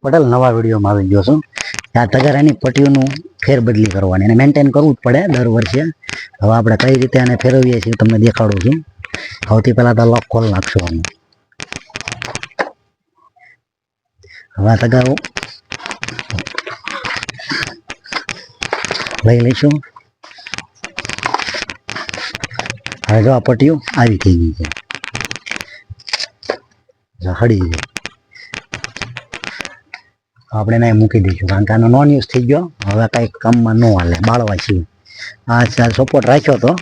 પટેલ, નવા વિડીયોમાં આવી ગયો છું. આ તગારાની પટ્ટીઓનું ફેરબદલી કરવાની અને મેન્ટેન કરવું જ પડે દર વર્ષે. હવે આપણે કઈ રીતે આને ફેરવીએ છીએ તમને દેખાડું છું. સૌથી પહેલાં તો લોક ખોલ નાખશું હવે આ તગારો લઈ લઈશું. હવે જો આ પટ્ટીઓ આવી થઈ ગઈ છે. હળી છે આપણે એને મૂકી દઈશું. કારણ કે આનો નોન યુઝ થઈ ગયો. હવે કાંઈ કામમાં ન હાલે. બાળવા છીએ આ સપોર્ટ રાખ્યો તો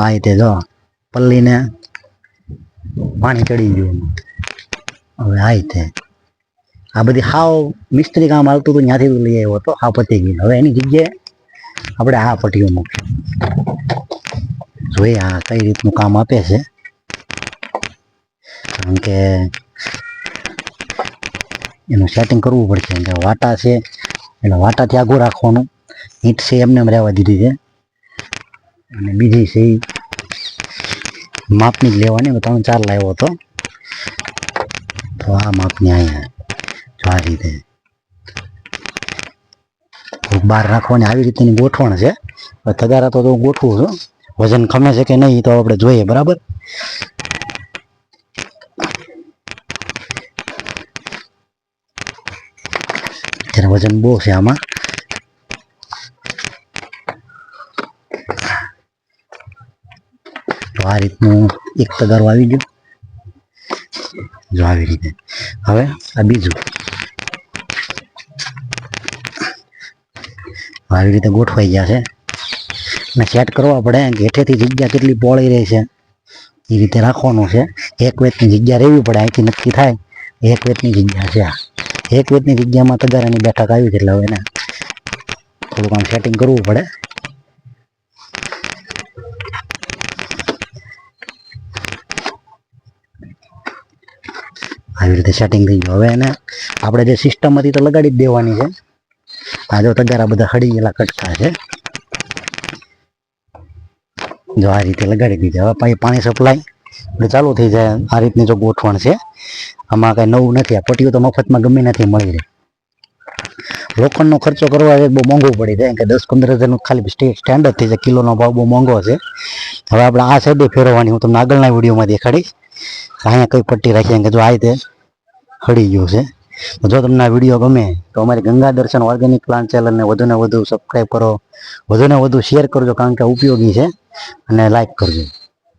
આ રીતે જો પલ્લીને પાણી ચડી ગયું. હવે આ રીતે. આ બધી હાવ મિસ્ત્રી કામ આવતું હતું, ત્યાંથી લઈ આવ્યો હતો. આ પતી ગયું. હવે એની જગ્યાએ આપણે આ પટ્ટીઓ મૂકશું જોઈએ આ કઈ રીતનું કામ આપે છે. કારણ કે એનું સેટિંગ કરવું પડશે. એટલે વાટા છે, એટલે વાટાથી આગું રાખવાનું. ઈંટ છે, એમને એમ રહેવા દીધી છે. અને બીજી છે માપની જ લેવાની. હું ત્રણ ચાર લાવ્યો હતો. તો આ માપની અહીંયા જો આ રીતે બહાર રાખવાની આવી રીતની ગોઠવણ છે. તગારા તો હું ગોઠવું છું. વજન ખમે છે કે નહીં તો આપણે જોઈએ, બરાબર? ત્યારે વજન બહુ છે આમાં તો આ રીતનું એક તગારો આવી ગયો જો આવી રીતે હવે આ બીજું આવી રીતે ગોઠવાઈ ગયા છે અને સેટ કરવા પડે હેઠેથી જગ્યા કેટલી પોળી રહી છે એ રીતે રાખવાનું છે એક વેતની જગ્યા રહેવી પડે અહીંથી નક્કી થાય એક વેતની જગ્યા છે આ એક વેદની જગ્યામાં તગારાની બેઠક આવી છે એટલે હવે એને થોડુંક આમ સેટિંગ કરવું પડે. આવી રીતે સેટિંગ થઈ ગયું. હવે એને આપણે જે સિસ્ટમ હતી તો લગાડી જ દેવાની છે. આ જો તગારા બધા હળી ગયેલા કટકા છે. જો આ રીતે લગાડી દીધી. હવે પાણી સપ્લાય એટલે ચાલુ થઈ જાય આ રીતની જો ગોઠવણ છે. આમાં કાંઈ નવું નથી. આ પટ્ટીઓ તો મફતમાં ગમે નથી મળી રહે. લોખંડનો ખર્ચો કરવા એ બહુ મોંઘો પડી જાય. કે દસ પંદર હજારનું ખાલી સ્ટે સ્ટેન્ડર્ડ થઈ જાય. કિલોનો ભાવ બહુ મોંઘો છે. હવે આપણે આ સાઈડે ફેરવવાની. હું તમને આગળના વિડીયોમાં દેખાડીશ. અહીંયા કઈ પટ્ટી રાખીએ કે જો આ રીતે હળી ગયું છે. જો તમને આ વીડિયો ગમે, તો અમારી ગંગા દર્શન ઓર્ગેનિક પ્લાન્ટ ચેનલને વધુને વધુ સબસ્ક્રાઈબ કરો. વધુને વધુ શેર કરજો, કારણ કે ઉપયોગી છે. અને લાઈક કરજો.